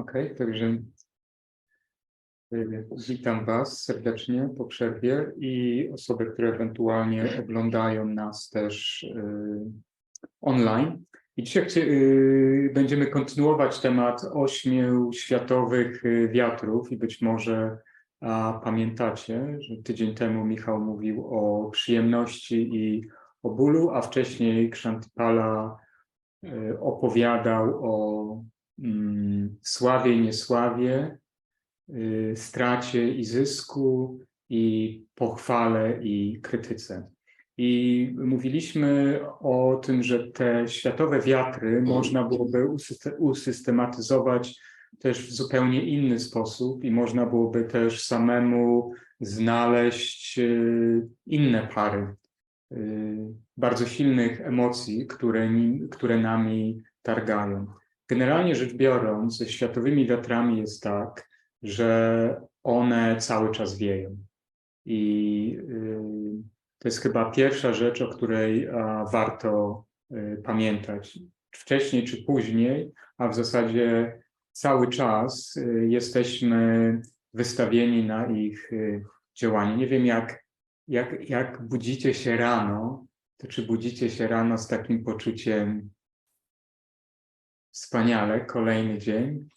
Okej, także y, witam Was serdecznie po przerwie i osoby, które ewentualnie oglądają nas też y, online. I dzisiaj y, będziemy kontynuować temat ośmiu światowych wiatrów i być może a, pamiętacie, że tydzień temu Michał mówił o przyjemności i o bólu, a wcześniej Ksztantipala y, opowiadał o sławie i niesławie, y, stracie i zysku, i pochwale i krytyce. I mówiliśmy o tym, że te światowe wiatry można byłoby usyste- usystematyzować też w zupełnie inny sposób i można byłoby też samemu znaleźć y, inne pary y, bardzo silnych emocji, które, które nami targają. Generalnie rzecz biorąc, ze światowymi wiatrami jest tak, że one cały czas wieją. I y, to jest chyba pierwsza rzecz, o której warto y, pamiętać. Wcześniej czy później, a w zasadzie cały czas y, jesteśmy wystawieni na ich działanie. Nie wiem, jak, jak, jak budzicie się rano, to czy budzicie się rano z takim poczuciem wspaniale, kolejny dzień,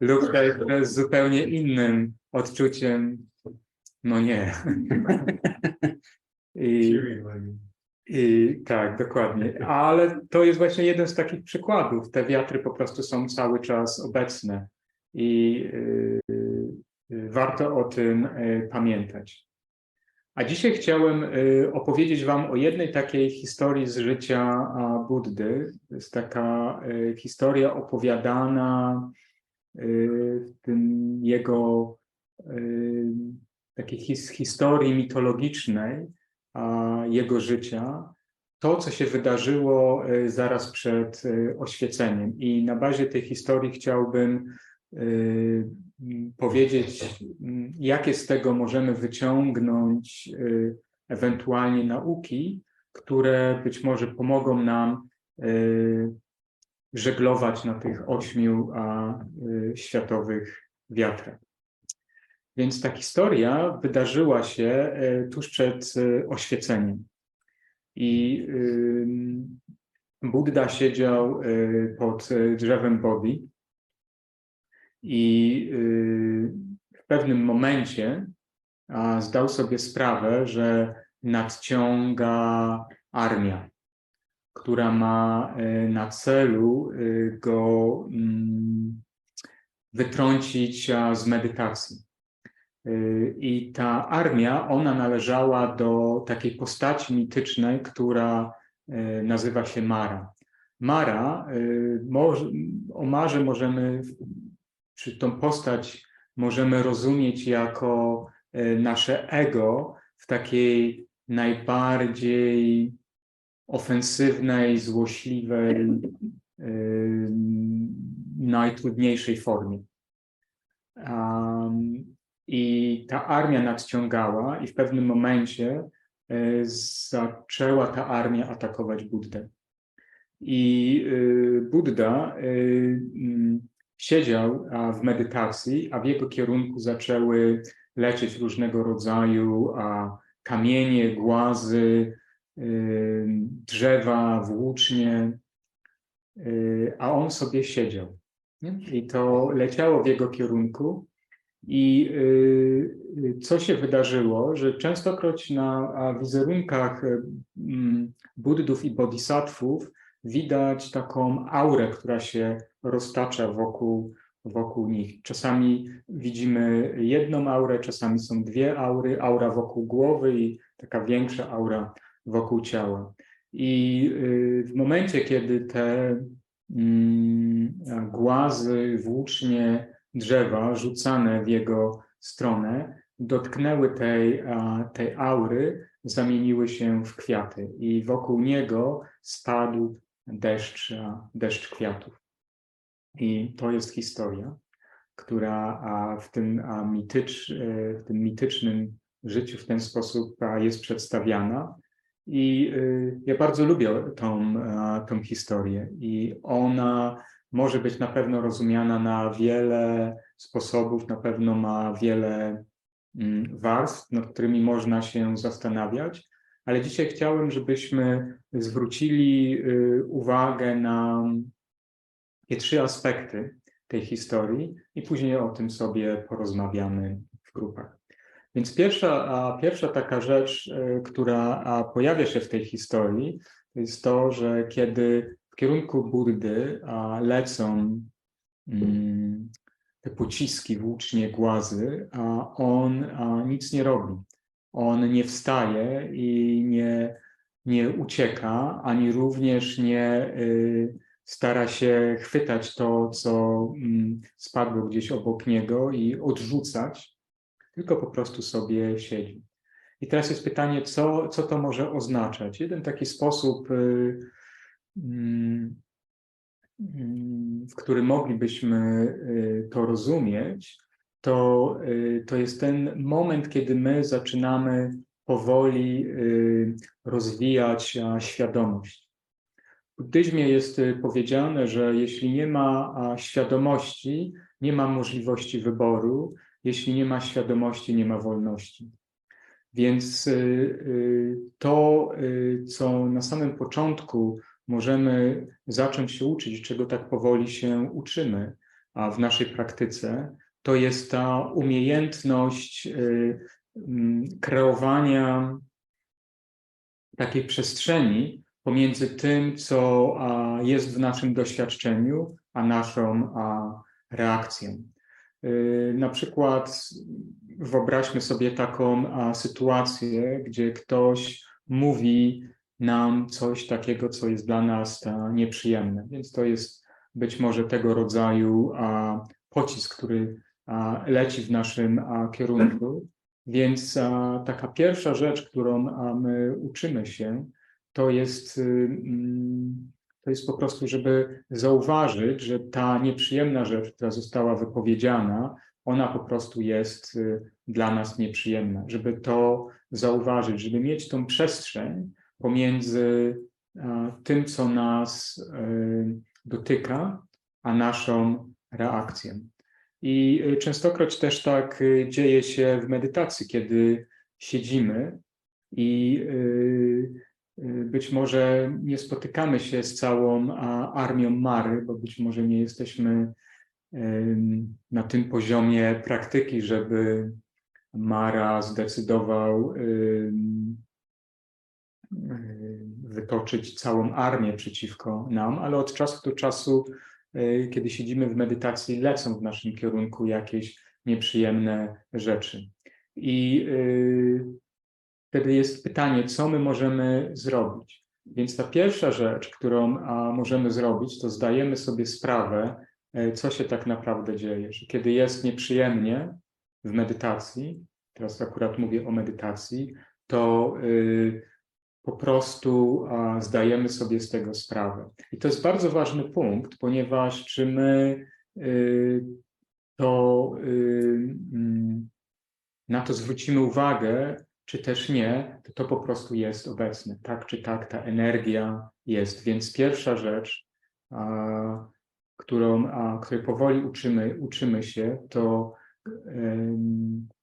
lub też z zupełnie innym odczuciem, no nie. I, i tak, dokładnie. Ale to jest właśnie jeden z takich przykładów. Te wiatry po prostu są cały czas obecne i y, y, warto o tym y, pamiętać. A dzisiaj chciałem y, opowiedzieć Wam o jednej takiej historii z życia Buddy. To jest taka y, historia opowiadana y, w tym jego y, takiej his, historii mitologicznej jego życia. To, co się wydarzyło y, zaraz przed y, oświeceniem. I na bazie tej historii chciałbym y, powiedzieć, m, jakie z tego możemy wyciągnąć y, ewentualnie nauki, które być może pomogą nam y, żeglować na tych ośmiu a, y, światowych wiatrach. Więc ta historia wydarzyła się y, tuż przed y, oświeceniem. I y, Buddha siedział y, pod y, drzewem Bodhi i y, w pewnym momencie zdał sobie sprawę, że nadciąga armia, która ma y, na celu y, go mm, wytrącić z medytacji. I ta armia, ona należała do takiej postaci mitycznej, która nazywa się Mara. Mara, o Marze możemy, czy tą postać możemy rozumieć jako y, nasze ego w takiej najbardziej ofensywnej, złośliwej, y, najtrudniejszej formie. I ta armia nadciągała, i w pewnym momencie y, zaczęła ta armia atakować Buddę. I Buddha mm, siedział w medytacji, a w jego kierunku zaczęły lecieć różnego rodzaju kamienie, głazy, y, drzewa, włócznie, y, a on sobie siedział. I to leciało w jego kierunku. I y, co się wydarzyło, że częstokroć na wizerunkach mm, Buddów i Bodhisattvów widać taką aurę, która się roztacza wokół, wokół nich. Czasami widzimy jedną aurę, czasami są dwie aury, aura wokół głowy i taka większa aura wokół ciała. I y, w momencie, kiedy te mm, głazy, włócznie, drzewa rzucane w jego stronę dotknęły tej, tej aury, zamieniły się w kwiaty i wokół niego spadł deszcz, a, deszcz kwiatów. I to jest historia, która w, tym, mitycz, e, w tym mitycznym życiu w ten sposób jest przedstawiana. I y, ja bardzo lubię tą, tą historię i ona może być na pewno rozumiana na wiele sposobów, na pewno ma wiele mm, warstw, nad którymi można się zastanawiać, ale dzisiaj chciałem, żebyśmy zwrócili y, uwagę na te trzy aspekty tej historii i później o tym sobie porozmawiamy w grupach. Więc pierwsza, a pierwsza taka rzecz, y, która pojawia się w tej historii, to jest to, że kiedy w kierunku Burdy a, lecą mm, te pociski, włócznie, głazy, a on nic nie robi. On nie wstaje i nie, nie ucieka, ani również nie y, stara się chwytać to, co mm, spadło gdzieś obok niego i odrzucać, tylko po prostu sobie siedzi. I teraz jest pytanie, co, co to może oznaczać? Jeden taki sposób, y, mm, mm, w który moglibyśmy y, to rozumieć, to, y, to jest ten moment, kiedy my zaczynamy powoli y, rozwijać świadomość. W buddyzmie jest y, powiedziane, że jeśli nie ma świadomości, nie ma możliwości wyboru, jeśli nie ma świadomości, nie ma wolności. Więc to, co na samym początku możemy zacząć się uczyć, czego tak powoli się uczymy, a w naszej praktyce, to jest ta umiejętność y, mm, kreowania takiej przestrzeni pomiędzy tym, co jest w naszym doświadczeniu, a naszą reakcją. Y, Na przykład wyobraźmy sobie taką sytuację, gdzie ktoś mówi nam coś takiego, co jest dla nas nieprzyjemne. Więc to jest być może tego rodzaju pocisk, który leci w naszym kierunku. Więc taka pierwsza rzecz, którą my uczymy się, to jest, y, mm, to jest po prostu, żeby zauważyć, że ta nieprzyjemna rzecz, która została wypowiedziana, ona po prostu jest y, dla nas nieprzyjemna. Żeby to zauważyć, żeby mieć tą przestrzeń pomiędzy tym, co nas y, dotyka, a naszą reakcją. I y, częstokroć też tak y, dzieje się w medytacji, kiedy siedzimy i y, być może nie spotykamy się z całą armią Mary, bo być może nie jesteśmy na tym poziomie praktyki, żeby Mara zdecydował wytoczyć całą armię przeciwko nam, ale od czasu do czasu kiedy siedzimy w medytacji, lecą w naszym kierunku jakieś nieprzyjemne rzeczy. I y, wtedy jest pytanie, co my możemy zrobić. Więc ta pierwsza rzecz, którą możemy zrobić, to zdajemy sobie sprawę, e, co się tak naprawdę dzieje. Że kiedy jest nieprzyjemnie w medytacji, teraz akurat mówię o medytacji, to po prostu zdajemy sobie z tego sprawę. I to jest bardzo ważny punkt, ponieważ czy my y, to y, mm, na to zwrócimy uwagę, czy też nie, to to po prostu jest obecne. Tak czy tak ta energia jest. Więc pierwsza rzecz, którą, której powoli uczymy, uczymy się, to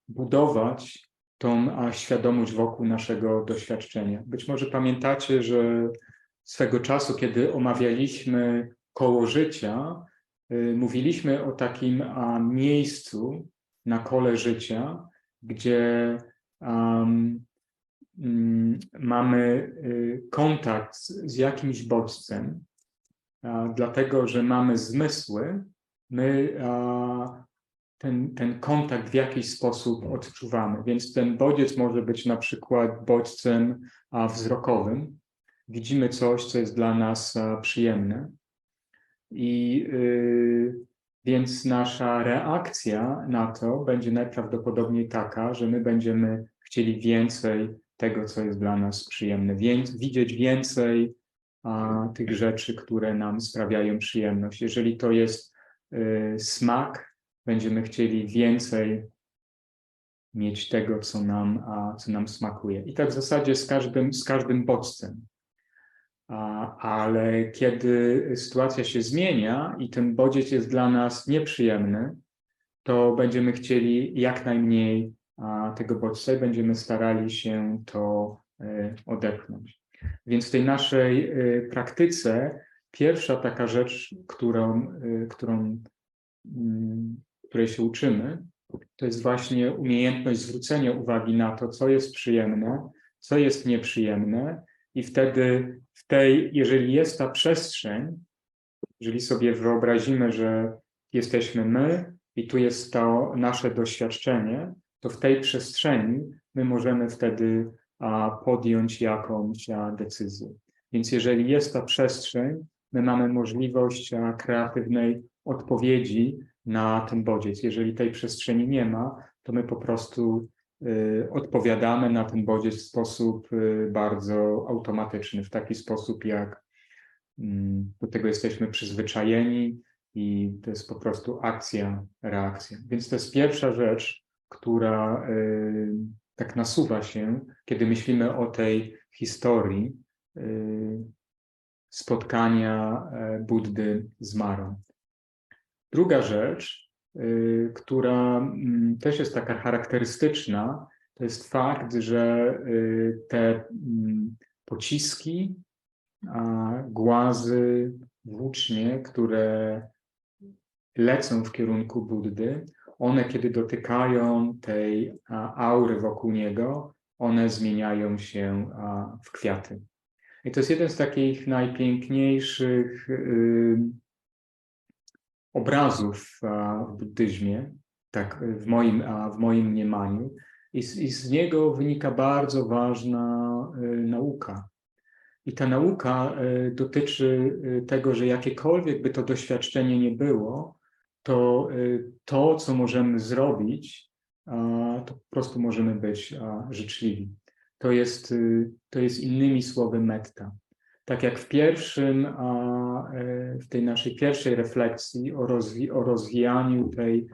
budować tą a, świadomość wokół naszego doświadczenia. Być może pamiętacie, że swego czasu, kiedy omawialiśmy koło życia, y, mówiliśmy o takim a, miejscu na kole życia, gdzie um, mamy y, kontakt z, z jakimś bodźcem, a, dlatego że mamy zmysły, my a, ten, ten kontakt w jakiś sposób odczuwamy. Więc ten bodziec może być na przykład bodźcem a, wzrokowym. Widzimy coś, co jest dla nas przyjemne. I y, więc nasza reakcja na to będzie najprawdopodobniej taka, że my będziemy chcieli więcej tego, co jest dla nas przyjemne, więc widzieć więcej a, tych rzeczy, które nam sprawiają przyjemność. Jeżeli to jest y, smak, będziemy chcieli więcej mieć tego, co nam, a, co nam smakuje. I tak w zasadzie z każdym, z każdym bodźcem. A, ale kiedy sytuacja się zmienia i ten bodziec jest dla nas nieprzyjemny, to będziemy chcieli jak najmniej a, tego bodźca i będziemy starali się to y, odepchnąć. Więc w tej naszej y, praktyce pierwsza taka rzecz, którą, y, którą, mm, której się uczymy, to jest właśnie umiejętność zwrócenia uwagi na to, co jest przyjemne, co jest nieprzyjemne, i wtedy w tej, jeżeli jest ta przestrzeń, jeżeli sobie wyobrazimy, że jesteśmy my i tu jest to nasze doświadczenie, to w tej przestrzeni my możemy wtedy a, podjąć jakąś a, decyzję. Więc jeżeli jest ta przestrzeń, my mamy możliwość a, kreatywnej odpowiedzi na ten bodziec. Jeżeli tej przestrzeni nie ma, to my po prostu y, odpowiadamy na ten bodziec w sposób y, bardzo automatyczny, w taki sposób, jak mm, do tego jesteśmy przyzwyczajeni i to jest po prostu akcja, reakcja. Więc to jest pierwsza rzecz, która y, tak nasuwa się, kiedy myślimy o tej historii spotkania e, Buddy z Marą. Druga rzecz, y, która mm, też jest taka charakterystyczna, to jest fakt, że y, te mm, pociski, głazy, włócznie, które lecą w kierunku Buddy, one kiedy dotykają tej aury wokół niego, one zmieniają się w kwiaty. I to jest jeden z takich najpiękniejszych y, obrazów w buddyzmie, tak w moim, w moim mniemaniu, i z, i z niego wynika bardzo ważna y, nauka. I ta nauka y, dotyczy y, tego, że jakiekolwiek by to doświadczenie nie było, to to, co możemy zrobić, to po prostu możemy być życzliwi. To jest, to jest innymi słowy metta tak jak w pierwszym, e, w tej naszej pierwszej refleksji o, rozwi o rozwijaniu tej,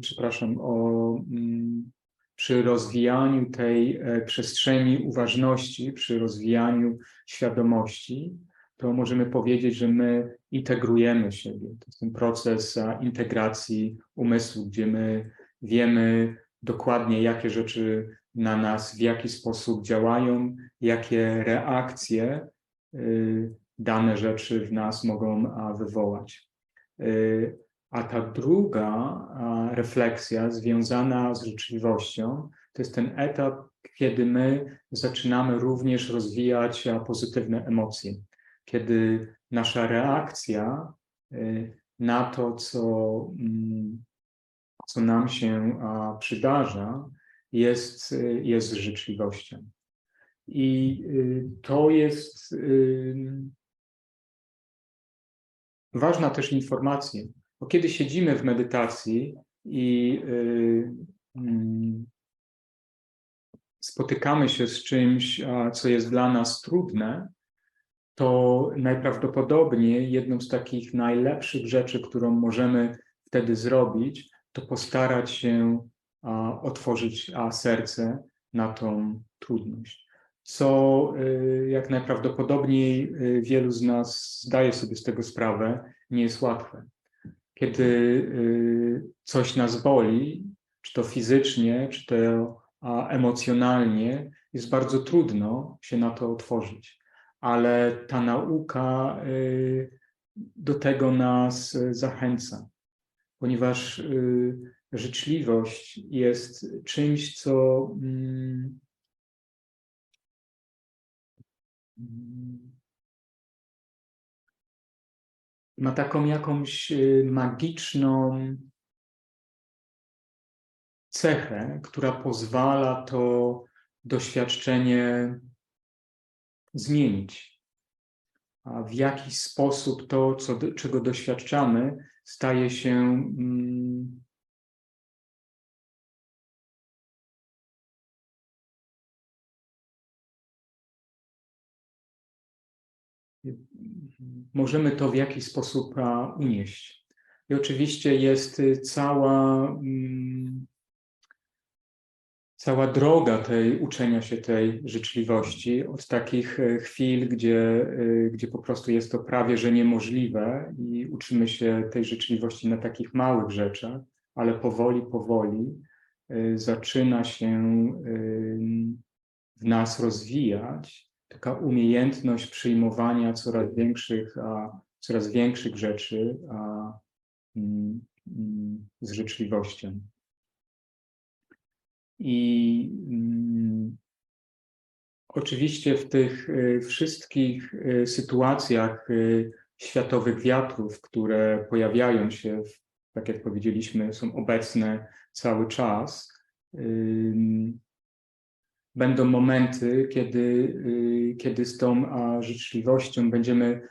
przepraszam, o, mm, przy rozwijaniu tej e, przestrzeni uważności, przy rozwijaniu świadomości, to możemy powiedzieć, że my integrujemy siebie. To jest ten proces integracji umysłu, gdzie my wiemy dokładnie, jakie rzeczy na nas, w jaki sposób działają, jakie reakcje y, dane rzeczy w nas mogą wywołać. Y, a ta druga refleksja związana z życzliwością to jest ten etap, kiedy my zaczynamy również rozwijać pozytywne emocje, kiedy nasza reakcja y, na to, co, mm, co nam się przydarza, jest, jest życzliwością. I y, to jest y, ważna też informacja, bo kiedy siedzimy w medytacji i y, mm, spotykamy się z czymś, co jest dla nas trudne, to najprawdopodobniej jedną z takich najlepszych rzeczy, którą możemy wtedy zrobić, to postarać się otworzyć serce na tą trudność. Co y, jak najprawdopodobniej y, wielu z nas zdaje sobie z tego sprawę, nie jest łatwe. Kiedy y, coś nas boli, czy to fizycznie, czy to emocjonalnie, jest bardzo trudno się na to otworzyć. Ale ta nauka do tego nas zachęca, ponieważ życzliwość jest czymś, co mm, ma taką jakąś y, magiczną cechę, która pozwala to doświadczenie zmienić. A w jakiś sposób to, co, czego doświadczamy, staje się mm, możemy to w jakiś sposób unieść. I oczywiście jest y, cała, mm, cała droga tej uczenia się tej życzliwości, od takich e, chwil, gdzie, e, gdzie po prostu jest to prawie że niemożliwe i uczymy się tej życzliwości na takich małych rzeczach, ale powoli, powoli zaczyna się w nas rozwijać taka umiejętność przyjmowania coraz większych, a, coraz większych rzeczy a, mm, mm, z życzliwością. I mm, oczywiście w tych y, wszystkich y, sytuacjach y, światowych wiatrów, które pojawiają się, w, tak jak powiedzieliśmy, są obecne cały czas, będą momenty, kiedy, kiedy z tą życzliwością będziemy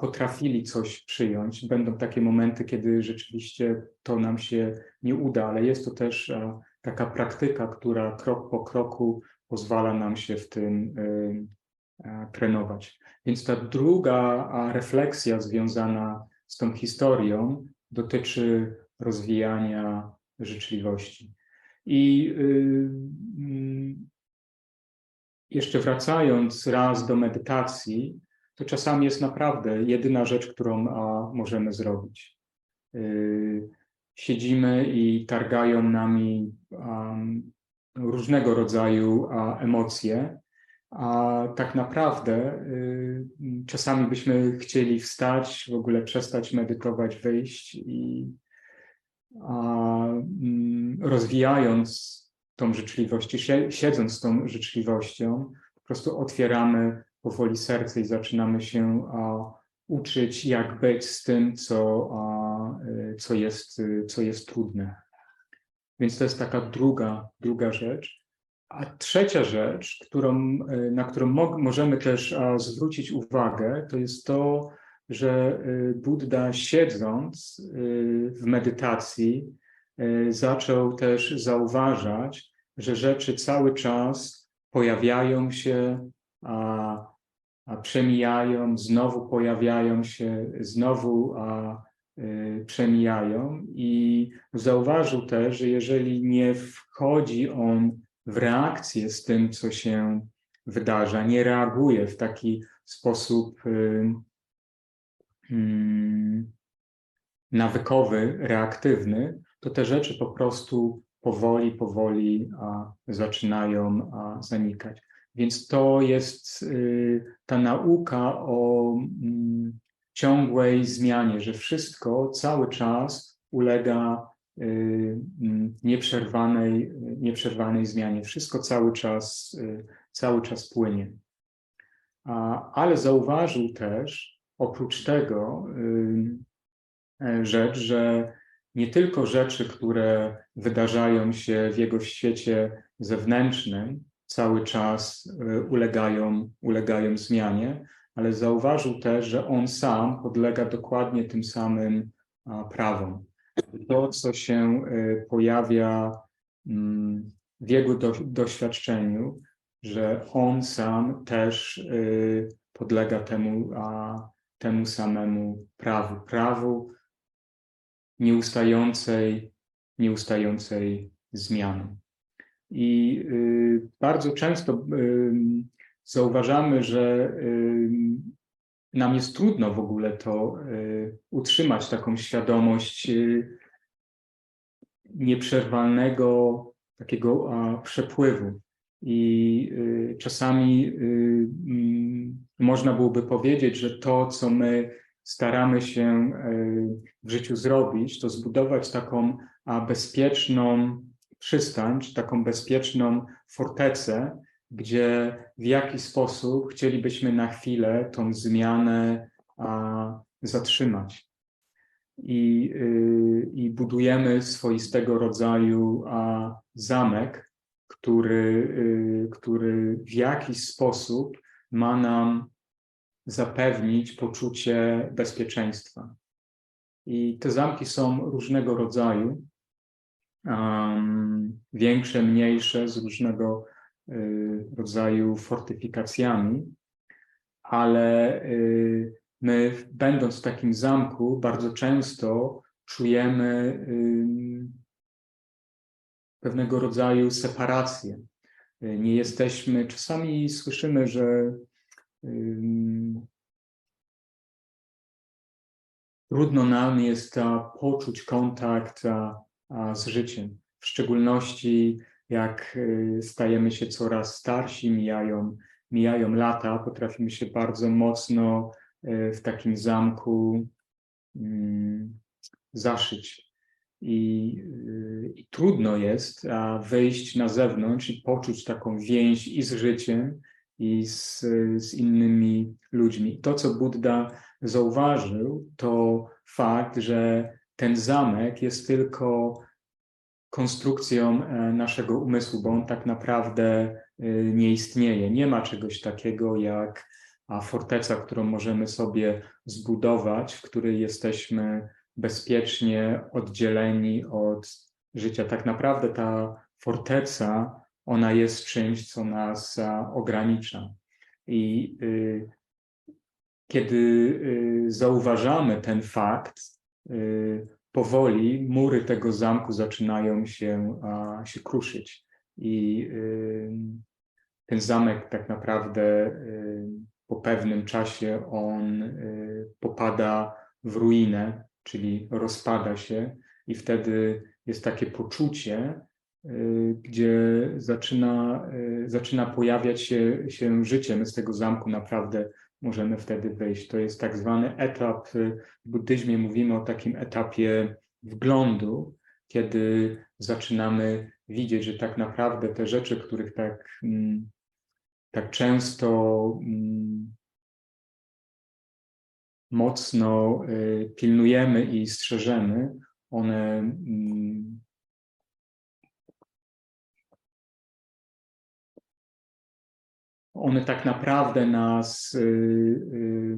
potrafili coś przyjąć. Będą takie momenty, kiedy rzeczywiście to nam się nie uda, ale jest to też taka praktyka, która krok po kroku pozwala nam się w tym y, trenować. Więc ta druga refleksja związana z tą historią dotyczy rozwijania życzliwości. I y, mm, jeszcze wracając raz do medytacji, to czasami jest naprawdę jedyna rzecz, którą możemy zrobić. Y, siedzimy i targają nami różnego rodzaju a, emocje, a tak naprawdę y, czasami byśmy chcieli wstać, w ogóle przestać medytować, wyjść i a, mm, rozwijając tą życzliwość, siedząc z tą życzliwością, po prostu otwieramy powoli serce i zaczynamy się a, uczyć, jak być z tym, co, y, co, jest, y, co jest trudne. Więc to jest taka druga, druga rzecz. A trzecia rzecz, którą, y, na którą mo możemy też zwrócić uwagę, to jest to, że Buddha siedząc w medytacji zaczął też zauważać, że rzeczy cały czas pojawiają się, a a przemijają, znowu pojawiają się, znowu a, y, przemijają. I zauważył też, że jeżeli nie wchodzi on w reakcję z tym, co się wydarza, nie reaguje w taki sposób y, y, nawykowy, reaktywny, to te rzeczy po prostu powoli, powoli a, zaczynają a, zanikać. Więc to jest y, ta nauka o mm, ciągłej zmianie, że wszystko cały czas ulega y, mm, nieprzerwanej, nieprzerwanej zmianie. Wszystko cały czas, y, cały czas płynie. Ale zauważył też oprócz tego e, rzecz, że nie tylko rzeczy, które wydarzają się w jego świecie zewnętrznym, cały czas y, ulegają, ulegają zmianie, ale zauważył też, że on sam podlega dokładnie tym samym prawom. To, co się y, pojawia mm, w jego do, doświadczeniu, że on sam też y, podlega temu, temu samemu prawu, prawu nieustającej, nieustającej zmiany. I y, bardzo często y, zauważamy, że y, nam jest trudno w ogóle to utrzymać taką świadomość nieprzerwalnego takiego przepływu. I czasami mm, można byłoby powiedzieć, że to, co my staramy się w życiu zrobić, to zbudować taką bezpieczną, przystań, czy taką bezpieczną fortecę, gdzie w jaki sposób chcielibyśmy na chwilę tą zmianę zatrzymać. I, y, I budujemy swoistego rodzaju zamek, który, y, który w jakiś sposób ma nam zapewnić poczucie bezpieczeństwa. I te zamki są różnego rodzaju um, większe, mniejsze, z różnego y, rodzaju fortyfikacjami, ale y, my, będąc w takim zamku, bardzo często czujemy, y, pewnego rodzaju separację. Y, Nie jesteśmy, czasami słyszymy, że trudno nam jest poczuć kontakt z życiem. W szczególności jak y, stajemy się coraz starsi, mijają, mijają lata, potrafimy się bardzo mocno y, w takim zamku zaszyć. I, y, I trudno jest wyjść na zewnątrz i poczuć taką więź i z życiem, i z, z innymi ludźmi. To, co Buddha zauważył, to fakt, że ten zamek jest tylko konstrukcją e, naszego umysłu, bo on tak naprawdę e, nie istnieje. Nie ma czegoś takiego jak forteca, którą możemy sobie zbudować, w której jesteśmy bezpiecznie oddzieleni od życia. Tak naprawdę ta forteca, ona jest czymś, co nas a, ogranicza. I y, kiedy y, zauważamy ten fakt, y, powoli mury tego zamku zaczynają się, się kruszyć. I ten zamek tak naprawdę po pewnym czasie on popada w ruinę, czyli rozpada się, i wtedy jest takie poczucie, gdzie zaczyna, y, zaczyna pojawiać się, się życie. My z tego zamku naprawdę możemy wtedy wyjść. To jest tak zwany etap, y, w buddyzmie mówimy o takim etapie wglądu, kiedy zaczynamy widzieć, że tak naprawdę te rzeczy, których tak, mm, tak często mm, mocno y, pilnujemy i strzeżemy, one one tak naprawdę nas y, y,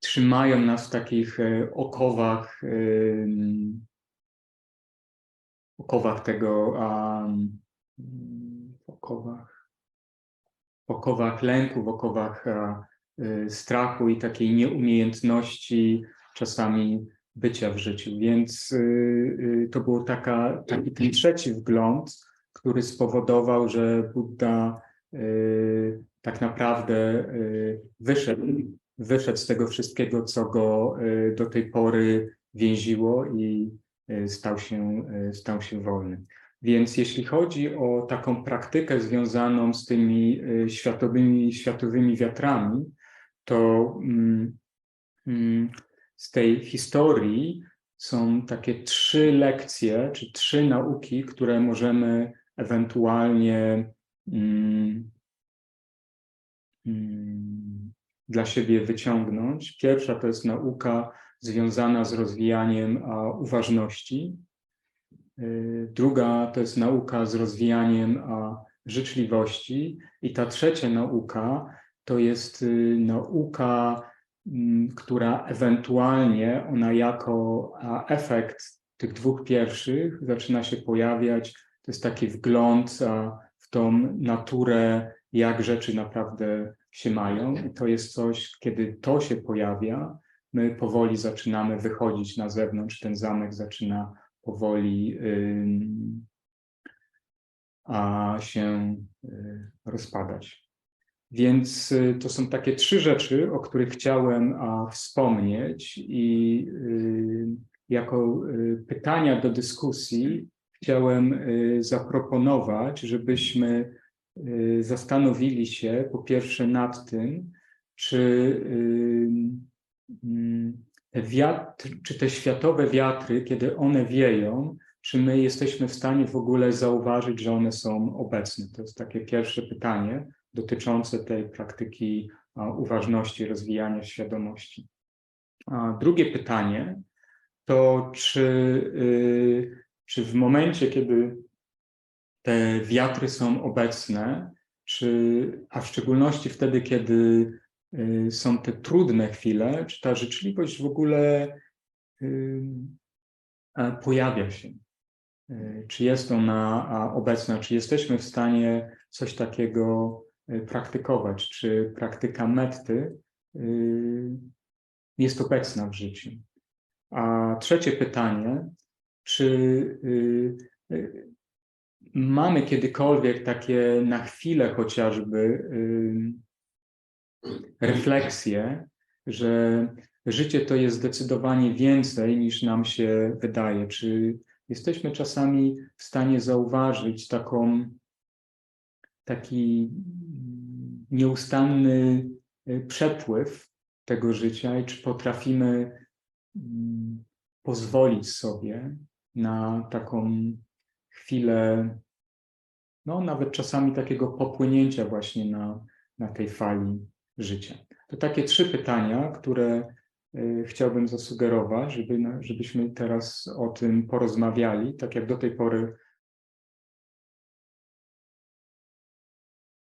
trzymają nas w takich e, okowach, em, okowach tego, okowach, okowach lęku, w okowach y, strachu i takiej nieumiejętności czasami bycia w życiu. Więc y, y, to był taka, taki ten trzeci wgląd, który spowodował, że Buddha y, tak naprawdę wyszedł, wyszedł z tego wszystkiego, co go do tej pory więziło i stał się, stał się wolny. Więc jeśli chodzi o taką praktykę związaną z tymi światowymi, światowymi wiatrami, to mm, mm, z tej historii są takie trzy lekcje, czy trzy nauki, które możemy ewentualnie mm, mm, dla siebie wyciągnąć. Pierwsza to jest nauka związana z rozwijaniem a, uważności. Y, Druga to jest nauka z rozwijaniem a, życzliwości. I ta trzecia nauka to jest y, nauka, mm, która ewentualnie ona jako efekt tych dwóch pierwszych zaczyna się pojawiać. To jest taki wgląd w tą naturę, jak rzeczy naprawdę się mają. I to jest coś, kiedy to się pojawia, my powoli zaczynamy wychodzić na zewnątrz, ten zamek zaczyna powoli a się y, rozpadać. Więc y, to są takie trzy rzeczy, o których chciałem wspomnieć i y, jako y, pytania do dyskusji chciałem zaproponować, żebyśmy zastanowili się po pierwsze nad tym, czy mm, te wiatr, czy te światowe wiatry, kiedy one wieją, czy my jesteśmy w stanie w ogóle zauważyć, że one są obecne? To jest takie pierwsze pytanie dotyczące tej praktyki uważności, rozwijania świadomości. Drugie pytanie to, czy, y, czy w momencie, kiedy te wiatry są obecne, czy, a w szczególności wtedy, kiedy y, są te trudne chwile, czy ta życzliwość w ogóle y, pojawia się? Czy jest ona obecna? Czy jesteśmy w stanie coś takiego praktykować, czy praktyka metty y, jest obecna w życiu. A trzecie pytanie, czy y, y, mamy kiedykolwiek takie na chwilę chociażby y, refleksje, że życie to jest zdecydowanie więcej niż nam się wydaje. Czy jesteśmy czasami w stanie zauważyć taką, taki nieustanny y, przepływ tego życia i czy potrafimy mm, pozwolić sobie na taką chwilę, no nawet czasami takiego popłynięcia właśnie na, na tej fali życia. To takie trzy pytania, które y, chciałbym zasugerować, żeby, żebyśmy teraz o tym porozmawiali. Tak jak do tej pory